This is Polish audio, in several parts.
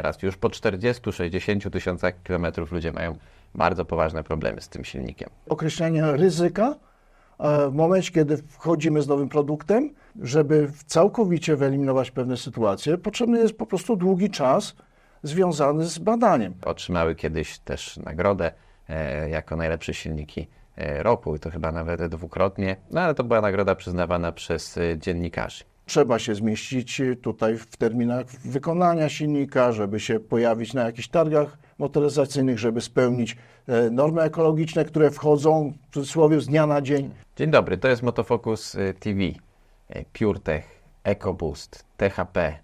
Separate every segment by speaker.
Speaker 1: nieraz już po 40-60 tysiącach kilometrów ludzie mają bardzo poważne problemy z tym silnikiem.
Speaker 2: określenie ryzyka e, w momencie, kiedy wchodzimy z nowym produktem, żeby całkowicie wyeliminować pewne sytuacje, potrzebny jest po prostu długi czas związany z badaniem.
Speaker 1: Otrzymały kiedyś też nagrodę e, jako najlepsze silniki e, ropu i to chyba nawet dwukrotnie, no ale to była nagroda przyznawana przez dziennikarzy.
Speaker 2: Trzeba się zmieścić tutaj w terminach wykonania silnika, żeby się pojawić na jakichś targach motoryzacyjnych, żeby spełnić e, normy ekologiczne, które wchodzą w cudzysłowie z dnia na dzień.
Speaker 1: Dzień dobry, to jest Motofocus y, TV, y, PureTech, EcoBoost, THP.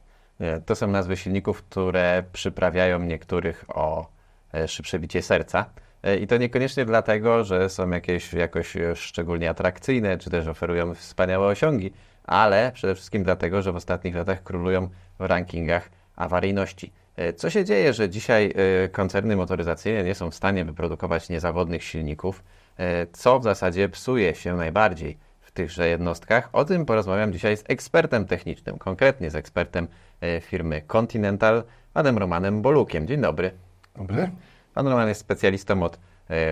Speaker 1: To są nazwy silników, które przyprawiają niektórych o e, szybsze bicie serca. E, I to niekoniecznie dlatego, że są jakieś jakoś e, szczególnie atrakcyjne, czy też oferują wspaniałe osiągi, ale przede wszystkim dlatego, że w ostatnich latach królują w rankingach awaryjności. E, Co się dzieje, że dzisiaj e, koncerny motoryzacyjne nie są w stanie wyprodukować niezawodnych silników? E, Co w zasadzie psuje się najbardziej w tychże jednostkach? O tym porozmawiam dzisiaj z ekspertem technicznym, konkretnie z ekspertem firmy Continental, panem Romanem Bolukiem. Dzień dobry.
Speaker 2: Dobry.
Speaker 1: Pan Roman jest specjalistą od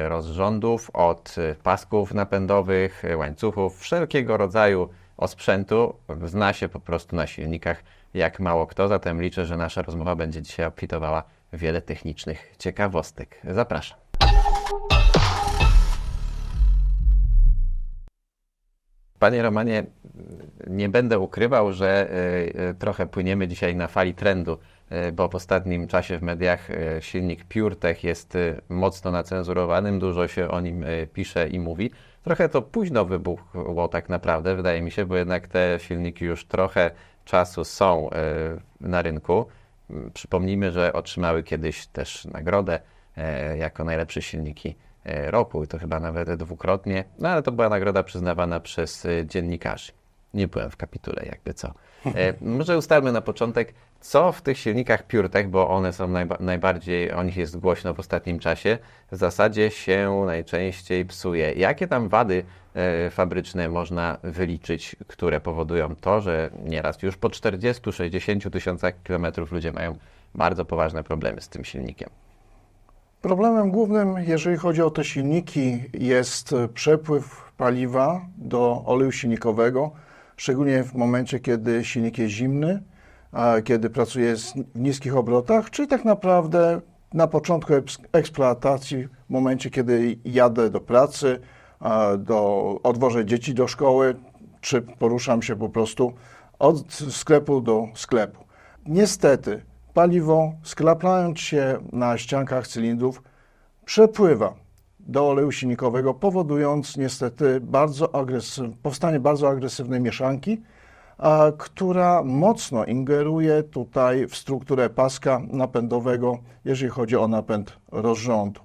Speaker 1: rozrządów, od pasków napędowych, łańcuchów, wszelkiego rodzaju osprzętu. Zna się po prostu na silnikach jak mało kto, zatem liczę, że nasza rozmowa będzie dzisiaj obfitowała wiele technicznych ciekawostek. Zapraszam. Panie Romanie, nie będę ukrywał, że e, e, trochę płyniemy dzisiaj na fali trendu, e, bo w ostatnim czasie w mediach silnik PureTech jest mocno nacenzurowanym, dużo się o nim pisze i mówi. Trochę to późno wybuchło tak naprawdę, wydaje mi się, bo jednak te silniki już trochę czasu są e, na rynku. M, Przypomnijmy, że otrzymały kiedyś też nagrodę e, jako najlepsze silniki e, ropu i to chyba nawet dwukrotnie, no ale to była nagroda przyznawana przez dziennikarzy. Nie byłem w kapitule, jakby co. Może ustalmy na początek, co w tych silnikach PureTech, bo one są najba- najbardziej, o nich jest głośno w ostatnim czasie, w zasadzie się najczęściej psuje. Jakie tam wady e, fabryczne można wyliczyć, które powodują to, że nieraz już po 40-60 tysiącach kilometrów ludzie mają bardzo poważne problemy z tym silnikiem?
Speaker 2: Problemem głównym, jeżeli chodzi o te silniki, jest przepływ paliwa do oleju silnikowego, szczególnie w momencie, kiedy silnik jest zimny, kiedy pracuje w niskich obrotach, czyli tak naprawdę na początku eks- eksploatacji, w momencie, kiedy jadę do pracy, do, odwożę dzieci do szkoły, czy poruszam się po prostu od sklepu do sklepu. Niestety, paliwo sklaplając się na ściankach cylindrów przepływa do oleju silnikowego, powodując niestety bardzo agresyw, powstanie bardzo agresywnej mieszanki, która mocno ingeruje tutaj w strukturę paska napędowego, jeżeli chodzi o napęd rozrządu.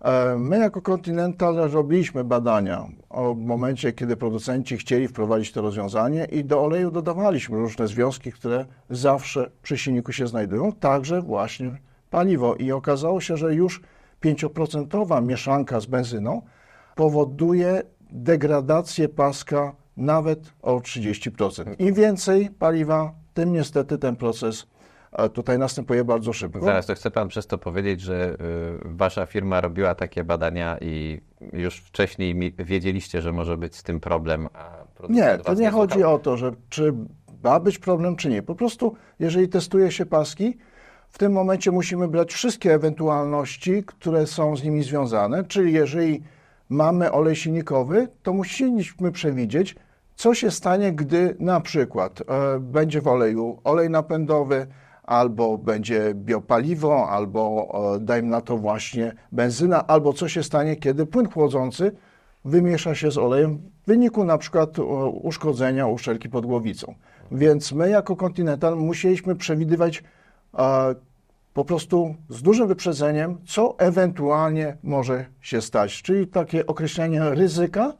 Speaker 2: E, My jako Continental robiliśmy badania o momencie, kiedy producenci chcieli wprowadzić to rozwiązanie i do oleju dodawaliśmy różne związki, które zawsze przy silniku się znajdują, także właśnie paliwo. I okazało się, że już 5% mieszanka z benzyną powoduje degradację paska nawet o 30%. Im więcej paliwa, tym niestety ten proces tutaj następuje bardzo szybko.
Speaker 1: Zaraz, to chce Pan przez to powiedzieć, że y, Wasza firma robiła takie badania i już wcześniej wiedzieliście, że może być z tym problem,
Speaker 2: Nie, to
Speaker 1: was
Speaker 2: nie chodzi o to, że czy ma być problem, czy nie. Po prostu, jeżeli testuje się paski, w tym momencie musimy brać wszystkie ewentualności, które są z nimi związane. Czyli jeżeli mamy olej silnikowy, to musimy przewidzieć, co się stanie, gdy na przykład e, będzie w oleju olej napędowy, albo będzie biopaliwo, albo e, dajmy na to właśnie benzyna, albo co się stanie, kiedy płyn chłodzący wymiesza się z olejem w wyniku na przykład e, uszkodzenia uszczelki pod głowicą. Więc my jako Continental musieliśmy przewidywać po prostu z dużym wyprzedzeniem, co ewentualnie może się stać. Czyli takie określenie ryzyka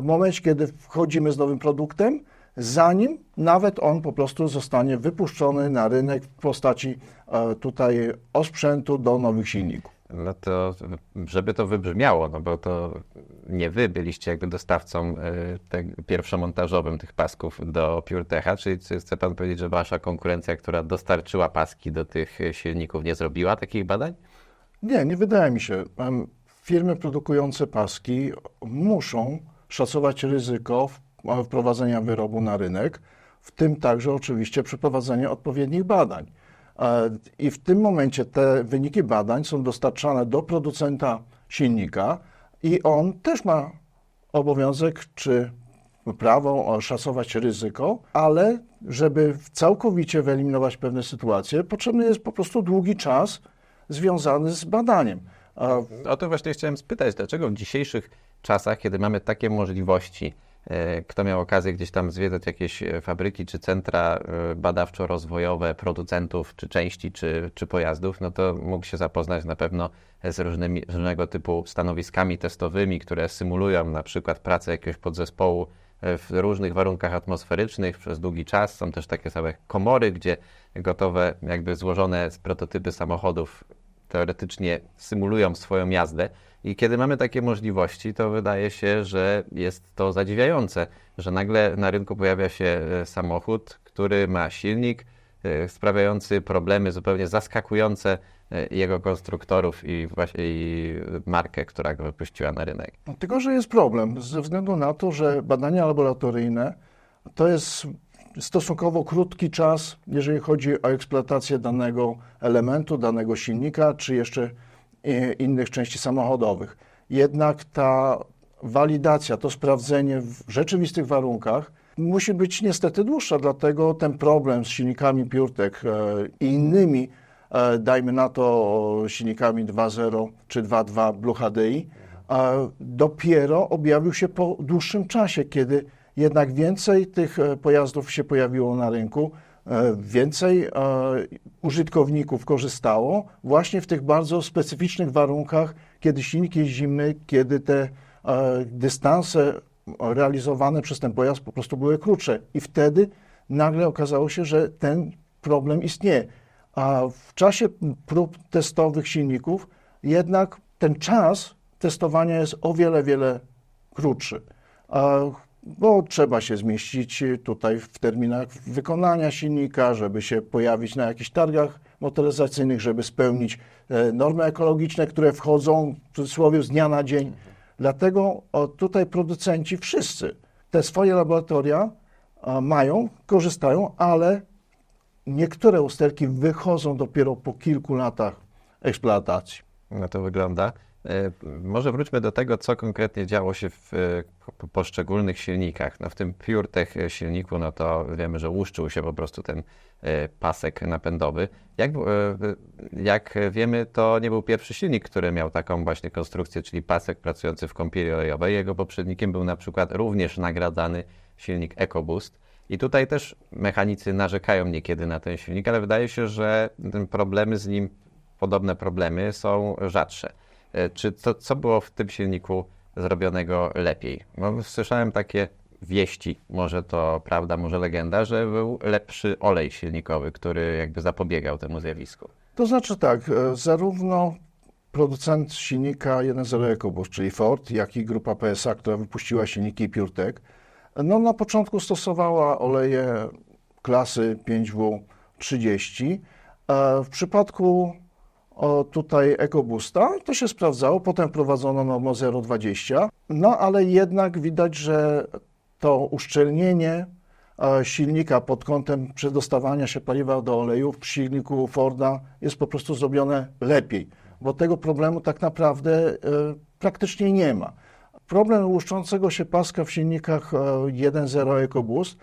Speaker 2: w momencie, kiedy wchodzimy z nowym produktem, zanim nawet on po prostu zostanie wypuszczony na rynek w postaci e, tutaj osprzętu do nowych silników.
Speaker 1: No to, żeby to wybrzmiało, no bo to nie wy byliście jakby dostawcą e, te, pierwszomontażowym tych pasków do PureTecha, czyli czy chce pan powiedzieć, że wasza konkurencja, która dostarczyła paski do tych e, silników, nie zrobiła takich badań?
Speaker 2: Nie, nie wydaje mi się. Firmy produkujące paski muszą szacować ryzyko e, wprowadzenia wyrobu na rynek, w tym także oczywiście przeprowadzenie odpowiednich badań. E, I w tym momencie te wyniki badań są dostarczane do producenta silnika i on też ma obowiązek czy prawo o, szacować ryzyko, ale żeby całkowicie wyeliminować pewne sytuacje, potrzebny jest po prostu długi czas związany z badaniem. A
Speaker 1: O to właśnie chciałem spytać, dlaczego w dzisiejszych czasach, kiedy mamy takie możliwości, e, kto miał okazję gdzieś tam zwiedzać jakieś e, fabryki czy centra e, badawczo-rozwojowe producentów, czy części, czy, czy pojazdów, no to mógł się zapoznać na pewno z różnymi, różnego typu stanowiskami testowymi, które symulują na przykład pracę jakiegoś podzespołu w różnych warunkach atmosferycznych przez długi czas. Są też takie same komory, gdzie gotowe, jakby złożone prototypy samochodów teoretycznie symulują swoją jazdę. I kiedy mamy takie możliwości, to wydaje się, że jest to zadziwiające, że nagle na rynku pojawia się e, samochód, który ma silnik e, sprawiający problemy zupełnie zaskakujące e, jego konstruktorów i, właśnie, i markę, która go wypuściła na rynek.
Speaker 2: No, Tylko, że jest problem ze względu na to, że badania laboratoryjne to jest stosunkowo krótki czas, jeżeli chodzi o eksploatację danego elementu, danego silnika, czy jeszcze innych części samochodowych. Jednak ta walidacja, to sprawdzenie w rzeczywistych warunkach musi być niestety dłuższa, dlatego ten problem z silnikami PureTech e, i innymi, e, dajmy na to silnikami 2.0 czy 2.2 Blue HDI, e, dopiero objawił się po dłuższym czasie, kiedy jednak więcej tych pojazdów się pojawiło na rynku, więcej e, użytkowników korzystało właśnie w tych bardzo specyficznych warunkach, kiedy silnik jest zimny, kiedy te e, dystanse realizowane przez ten pojazd po prostu były krótsze. I wtedy nagle okazało się, że ten problem istnieje. A w czasie prób testowych silników jednak ten czas testowania jest o wiele, wiele krótszy. Bo trzeba się zmieścić tutaj w terminach wykonania silnika, żeby się pojawić na jakichś targach motoryzacyjnych, żeby spełnić e, normy ekologiczne, które wchodzą w cudzysłowie z dnia na dzień. Dlatego tutaj producenci wszyscy te swoje laboratoria mają, korzystają, ale niektóre usterki wychodzą dopiero po kilku latach eksploatacji.
Speaker 1: na to wygląda. E, Może wróćmy do tego, co konkretnie działo się w e, po- poszczególnych silnikach. No w tym PureTech e, silniku, no to wiemy, że łuszczył się po prostu ten pasek napędowy. Jak, jak wiemy, to nie był pierwszy silnik, który miał taką właśnie konstrukcję, czyli pasek pracujący w kąpieli olejowej. Jego poprzednikiem był na przykład również nagradzany silnik EcoBoost. I tutaj też mechanicy narzekają niekiedy na ten silnik, ale wydaje się, że problemy z nim podobne problemy są rzadsze. E, Czy to, co było w tym silniku zrobionego lepiej? Bo słyszałem takie wieści, może to prawda, może legenda, że był lepszy olej silnikowy, który jakby zapobiegał temu zjawisku.
Speaker 2: To znaczy tak, e, zarówno producent silnika 1.0 EcoBoost, czyli Ford, jak i grupa PSA, która wypuściła silniki PureTech, no na początku stosowała oleje klasy 5W30. E, W przypadku o, tutaj EcoBoosta to się sprawdzało, potem wprowadzono normo 0,20, no ale jednak widać, że to uszczelnienie e, silnika pod kątem przedostawania się paliwa do oleju w silniku Forda jest po prostu zrobione lepiej, bo tego problemu tak naprawdę e, praktycznie nie ma. Problem łuszczącego się paska w silnikach e, 1.0 EcoBoost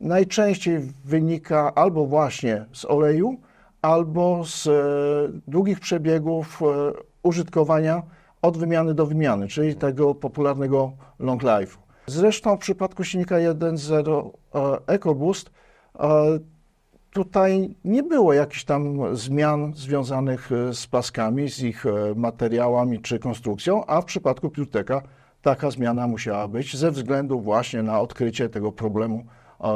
Speaker 2: najczęściej wynika albo właśnie z oleju, albo z e, długich przebiegów e, użytkowania od wymiany do wymiany, czyli tego popularnego long life'u. Zresztą w przypadku silnika 1.0 e, EcoBoost tutaj nie było jakichś tam zmian związanych z paskami, z ich materiałami czy konstrukcją, a w przypadku PureTecha taka zmiana musiała być ze względu właśnie na odkrycie tego problemu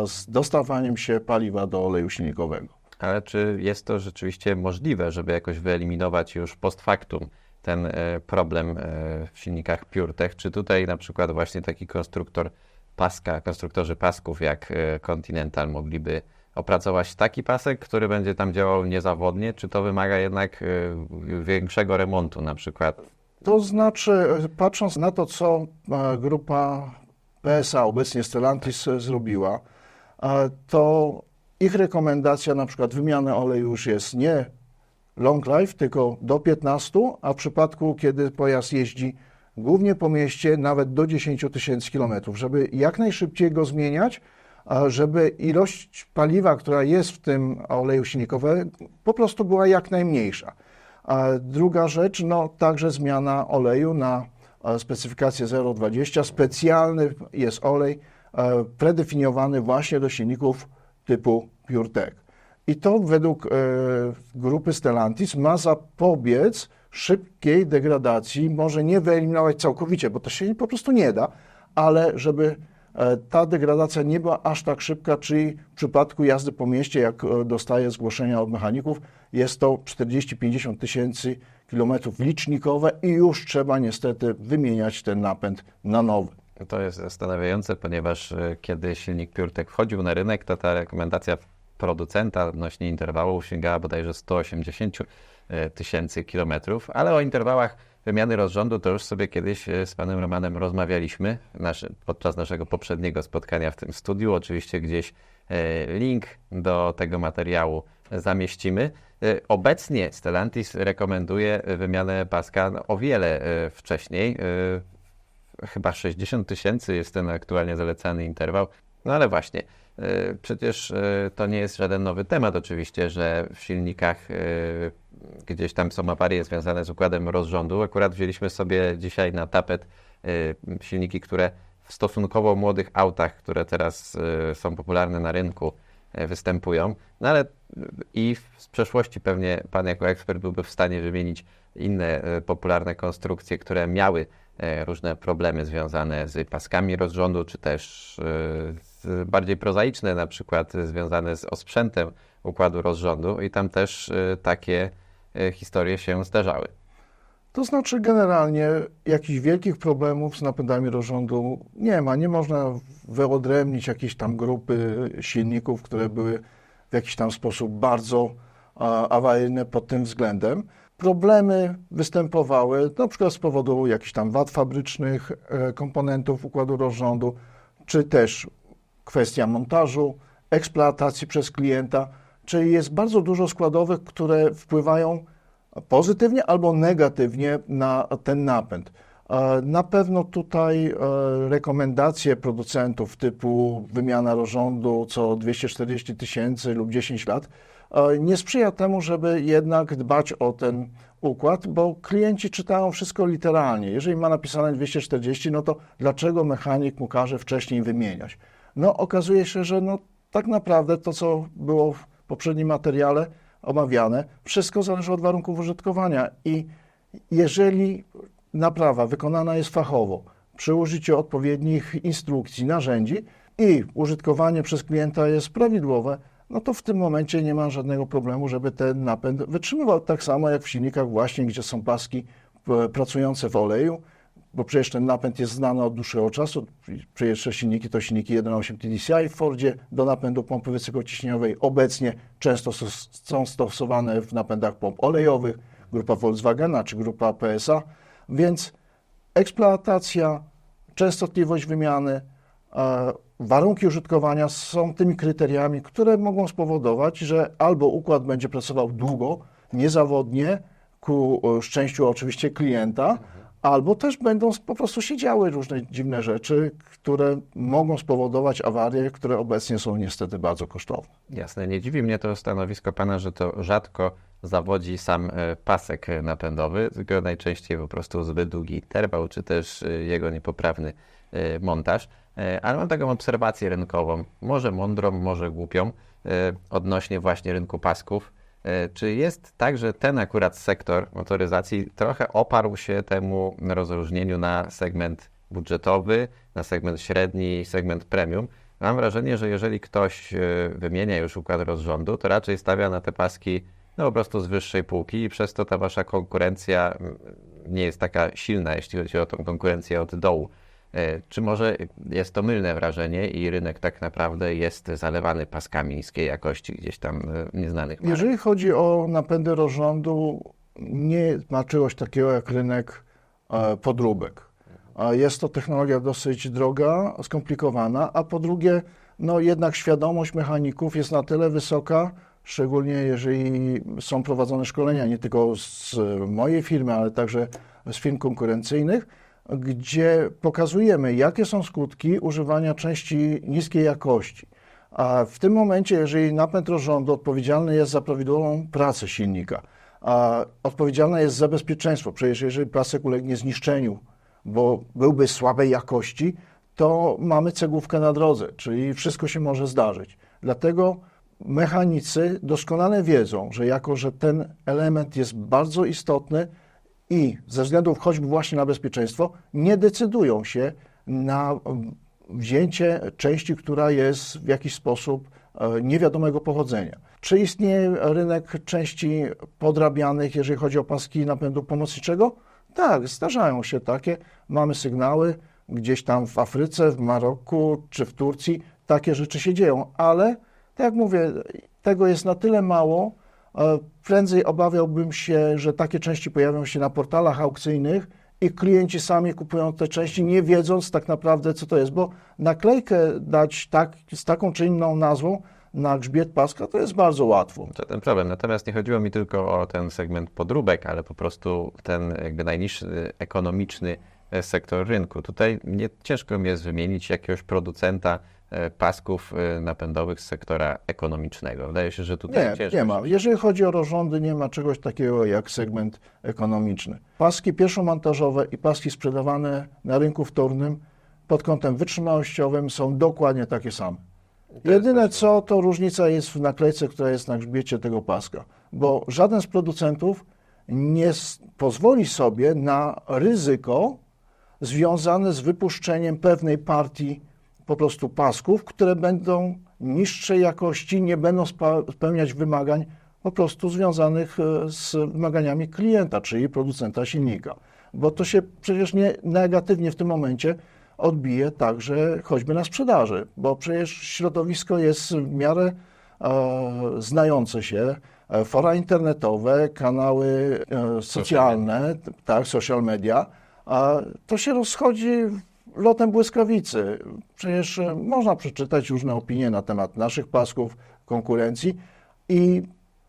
Speaker 2: z dostawaniem się paliwa do oleju silnikowego.
Speaker 1: Ale czy jest to rzeczywiście możliwe, żeby jakoś wyeliminować już post factum ten e, problem e, w silnikach PureTech. Czy tutaj na przykład właśnie taki konstruktor paska, konstruktorzy pasków jak e, Continental mogliby opracować taki pasek, który będzie tam działał niezawodnie, czy to wymaga jednak większego remontu na przykład?
Speaker 2: To znaczy, patrząc na to, co grupa PSA, obecnie Stellantis, zrobiła, to ich rekomendacja na przykład wymiany oleju już jest nie long life, tylko do 15, a w przypadku, kiedy pojazd jeździ głównie po mieście, nawet do 10 tysięcy kilometrów, żeby jak najszybciej go zmieniać, żeby ilość paliwa, która jest w tym oleju silnikowym, po prostu była jak najmniejsza. A druga rzecz, no także zmiana oleju na e, specyfikację 0,20. Specjalny jest olej e, predefiniowany właśnie do silników typu PureTech. I to według e, grupy Stellantis ma zapobiec szybkiej degradacji, może nie wyeliminować całkowicie, bo to się po prostu nie da, ale żeby e, ta degradacja nie była aż tak szybka, czyli w przypadku jazdy po mieście, jak e, dostaję zgłoszenia od mechaników, jest to 40-50 tysięcy kilometrów licznikowe i już trzeba niestety wymieniać ten napęd na nowy.
Speaker 1: To jest zastanawiające, ponieważ e, kiedy silnik PureTech wchodził na rynek, to ta rekomendacja producenta odnośnie interwału sięgała bodajże 180 e, tysięcy kilometrów, ale o interwałach wymiany rozrządu to już sobie kiedyś e, z panem Romanem rozmawialiśmy nasz, podczas naszego poprzedniego spotkania w tym studiu. Oczywiście gdzieś e, link do tego materiału zamieścimy. Obecnie Stellantis rekomenduje wymianę paska o wiele wcześniej. Chyba 60 tysięcy jest ten aktualnie zalecany interwał. No ale właśnie, przecież e, to nie jest żaden nowy temat oczywiście, że w silnikach e, gdzieś tam są awarie związane z układem rozrządu. Akurat wzięliśmy sobie dzisiaj na tapet e, silniki, które w stosunkowo młodych autach, które teraz e, są popularne na rynku, e, występują. No ale i z przeszłości pewnie Pan jako ekspert byłby w stanie wymienić inne e, popularne konstrukcje, które miały e, różne problemy związane z paskami rozrządu, czy też e, z bardziej prozaiczne, na przykład e, związane z osprzętem układu rozrządu i tam też e, takie e, historie się zdarzały.
Speaker 2: To znaczy, generalnie jakichś wielkich problemów z napędami rozrządu nie ma. Nie można wyodrębnić jakiejś tam grupy silników, które były w jakiś tam sposób bardzo awaryjne pod tym względem. Problemy występowały na przykład z powodu jakichś tam wad fabrycznych e, komponentów układu rozrządu, czy też kwestia montażu, eksploatacji przez klienta, czyli jest bardzo dużo składowych, które wpływają pozytywnie albo negatywnie na ten napęd. E, Na pewno tutaj e, rekomendacje producentów typu wymiana rozrządu co 240 tysięcy lub 10 lat e, nie sprzyja temu, żeby jednak dbać o ten układ, bo klienci czytają wszystko literalnie. Jeżeli ma napisane 240, no to dlaczego mechanik mu każe wcześniej wymieniać? No okazuje się, że no, tak naprawdę to, co było w poprzednim materiale omawiane, wszystko zależy od warunków użytkowania i jeżeli naprawa wykonana jest fachowo, przy użyciu odpowiednich instrukcji, narzędzi i użytkowanie przez klienta jest prawidłowe, no to w tym momencie nie ma żadnego problemu, żeby ten napęd wytrzymywał. Tak samo jak w silnikach właśnie, gdzie są paski e, pracujące w oleju, bo przecież ten napęd jest znany od dłuższego czasu. Pierwsze silniki to silniki 1.8 TDCi w Fordzie do napędu pompy wysokociśnieniowej. Obecnie często są stosowane w napędach pomp olejowych, grupa Volkswagena czy grupa PSA, więc eksploatacja, częstotliwość wymiany, warunki użytkowania są tymi kryteriami, które mogą spowodować, że albo układ będzie pracował długo, niezawodnie, ku e, szczęściu oczywiście klienta, albo też będą po prostu się działy różne dziwne rzeczy, które mogą spowodować awarie, które obecnie są niestety bardzo kosztowne.
Speaker 1: Jasne, nie dziwi mnie to stanowisko pana, że to rzadko zawodzi sam e, pasek e, napędowy, tylko najczęściej po prostu zbyt długi interwał, czy też e, jego niepoprawny montaż. Ale mam taką obserwację rynkową, może mądrą, może głupią, odnośnie właśnie rynku pasków. E, Czy jest tak, że ten akurat sektor motoryzacji trochę oparł się temu rozróżnieniu na segment budżetowy, na segment średni i segment premium? Mam wrażenie, że jeżeli ktoś e, wymienia już układ rozrządu, to raczej stawia na te paski no po prostu z wyższej półki i przez to ta wasza konkurencja mm, nie jest taka silna, jeśli chodzi o tą konkurencję od dołu. E, Czy może jest to mylne wrażenie i rynek tak naprawdę jest zalewany paskami niskiej jakości gdzieś tam e, nieznanych marek?
Speaker 2: Jeżeli chodzi o napędy rozrządu, nie ma czegoś takiego jak rynek e, podróbek. Jest to technologia dosyć droga, skomplikowana, a po drugie, no jednak świadomość mechaników jest na tyle wysoka, szczególnie jeżeli są prowadzone szkolenia nie tylko z mojej firmy, ale także z firm konkurencyjnych, gdzie pokazujemy, jakie są skutki używania części niskiej jakości. A w tym momencie, jeżeli napęd rozrządu odpowiedzialny jest za prawidłową pracę silnika, a odpowiedzialne jest za bezpieczeństwo, przecież jeżeli pasek ulegnie zniszczeniu, bo byłby słabej jakości, to mamy cegłówkę na drodze, czyli wszystko się może zdarzyć. Dlatego mechanicy doskonale wiedzą, że jako, że ten element jest bardzo istotny i ze względów choćby właśnie na bezpieczeństwo, nie decydują się na wzięcie części, która jest w jakiś sposób e, niewiadomego pochodzenia. Czy istnieje rynek części podrabianych, jeżeli chodzi o paski napędu pomocniczego? Tak, zdarzają się takie. Mamy sygnały gdzieś tam w Afryce, w Maroku czy w Turcji. Takie rzeczy się dzieją, ale tak jak mówię, tego jest na tyle mało. E, Prędzej obawiałbym się, że takie części pojawią się na portalach aukcyjnych i klienci sami kupują te części, nie wiedząc tak naprawdę, co to jest, bo naklejkę dać tak, z taką czy inną nazwą na grzbiet paska to jest bardzo łatwo.
Speaker 1: Ten problem. Natomiast nie chodziło mi tylko o ten segment podróbek, ale po prostu ten jakby najniższy ekonomiczny sektor rynku. Tutaj nie ciężko mi jest wymienić jakiegoś producenta pasków e, napędowych z sektora ekonomicznego. Wydaje się, że tutaj
Speaker 2: Nie,
Speaker 1: ciężko.
Speaker 2: nie ma. Jeżeli chodzi o rozrządy, nie ma czegoś takiego jak segment ekonomiczny. Paski pierwszomontażowe i paski sprzedawane na rynku wtórnym pod kątem wytrzymałościowym są dokładnie takie same. Jedyne co, to różnica jest w naklejce, która jest na grzbiecie tego paska, bo żaden z producentów nie pozwoli sobie na ryzyko związane z wypuszczeniem pewnej partii po prostu pasków, które będą niższej jakości, nie będą spełniać wymagań po prostu związanych e, z wymaganiami klienta, czyli producenta silnika. Bo to się przecież nie negatywnie w tym momencie odbije także choćby na sprzedaży, bo przecież środowisko jest w miarę e, znające się, e, fora internetowe, kanały e, socjalne, t- tak, social media, a to się rozchodzi lotem błyskawicy. Przecież e, można przeczytać różne opinie na temat naszych pasków, konkurencji i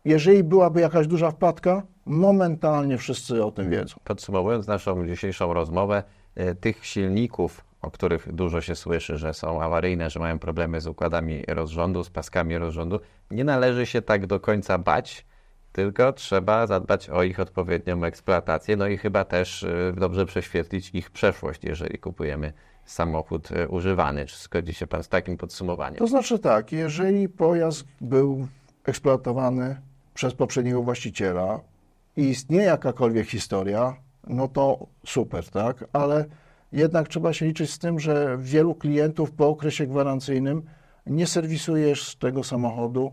Speaker 2: jeżeli byłaby jakaś duża wpadka, momentalnie wszyscy o tym wiedzą.
Speaker 1: Podsumowując naszą dzisiejszą rozmowę, e, tych silników, o których dużo się słyszy, że są awaryjne, że mają problemy z układami rozrządu, z paskami rozrządu, nie należy się tak do końca bać, tylko trzeba zadbać o ich odpowiednią eksploatację, no i chyba też e, dobrze prześwietlić ich przeszłość, jeżeli kupujemy samochód e, używany. Czy zgodzi się Pan z takim podsumowaniem?
Speaker 2: To znaczy tak, jeżeli pojazd był eksploatowany przez poprzedniego właściciela i istnieje jakakolwiek historia, no to super, tak? Ale jednak trzeba się liczyć z tym, że wielu klientów po okresie gwarancyjnym nie serwisujesz tego samochodu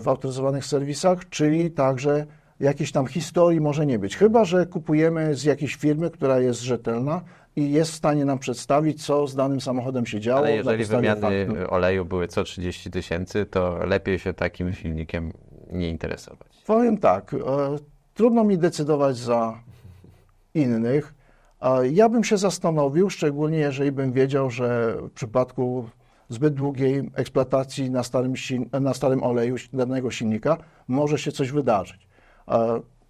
Speaker 2: w autoryzowanych serwisach, czyli także jakiejś tam historii może nie być. Chyba, że kupujemy z jakiejś firmy, która jest rzetelna i jest w stanie nam przedstawić, co z danym samochodem się działo.
Speaker 1: Ale jeżeli wymiany
Speaker 2: faktów.
Speaker 1: oleju były co 30 tysięcy, to lepiej się takim silnikiem nie interesować.
Speaker 2: Powiem tak, e, trudno mi decydować za innych. E, ja bym się zastanowił, szczególnie jeżeli bym wiedział, że w przypadku zbyt długiej eksploatacji na starym, na starym oleju danego silnika może się coś wydarzyć.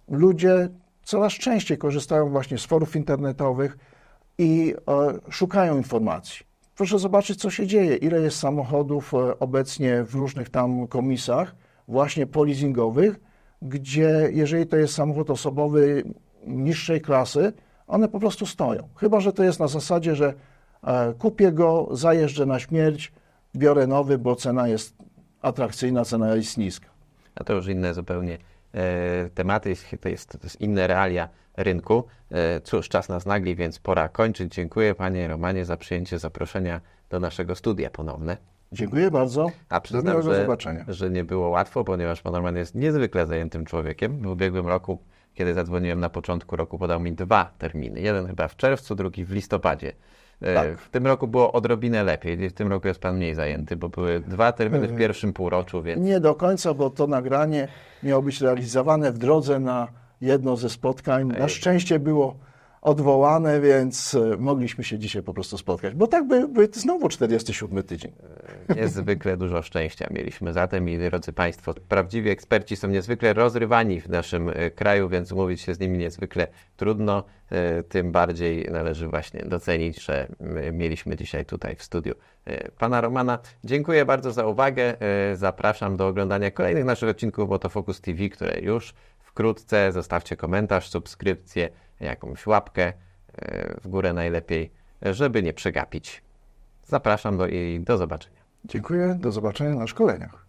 Speaker 2: Ludzie coraz częściej korzystają właśnie z forów internetowych i e, szukają informacji. Proszę zobaczyć, co się dzieje, ile jest samochodów e, obecnie w różnych tam komisach, właśnie polizingowych, gdzie jeżeli to jest samochód osobowy niższej klasy, one po prostu stoją. Chyba, że to jest na zasadzie, że kupię go, zajeżdżę na śmierć, biorę nowy, bo cena jest atrakcyjna, cena jest niska.
Speaker 1: A to już inne zupełnie e, tematy, to jest, to jest inne realia rynku. E, cóż, czas nas nagli, więc pora kończyć. Dziękuję Panie Romanie za przyjęcie zaproszenia do naszego studia ponowne.
Speaker 2: Dziękuję bardzo.
Speaker 1: A
Speaker 2: Do
Speaker 1: przyznam,
Speaker 2: miłego
Speaker 1: że,
Speaker 2: zobaczenia.
Speaker 1: że nie było łatwo, ponieważ Pan Roman jest niezwykle zajętym człowiekiem. W ubiegłym roku, kiedy zadzwoniłem na początku roku, podał mi dwa terminy. Jeden chyba w czerwcu, drugi w listopadzie. E,
Speaker 2: Tak.
Speaker 1: W tym roku było odrobinę lepiej. W tym roku jest pan mniej zajęty, bo były dwa terminy w pierwszym półroczu, więc
Speaker 2: Nie do końca, bo to nagranie miało być realizowane w drodze na jedno ze spotkań. Na szczęście było odwołane, więc e, mogliśmy się dzisiaj po prostu spotkać. Bo tak by, by znowu 47 tydzień.
Speaker 1: Niezwykle dużo szczęścia mieliśmy zatem i drodzy Państwo, prawdziwi eksperci są niezwykle rozrywani w naszym e, kraju, więc umówić się z nimi niezwykle trudno. E, Tym bardziej należy właśnie docenić, że mieliśmy dzisiaj tutaj w studiu e, pana Romana. Dziękuję bardzo za uwagę. Zapraszam do oglądania kolejnych naszych odcinków Autofocus TV, które już wkrótce. Zostawcie komentarz, subskrypcję, jakąś łapkę w górę najlepiej, żeby nie przegapić. Zapraszam do, i do zobaczenia.
Speaker 2: Dziękuję, do zobaczenia na szkoleniach.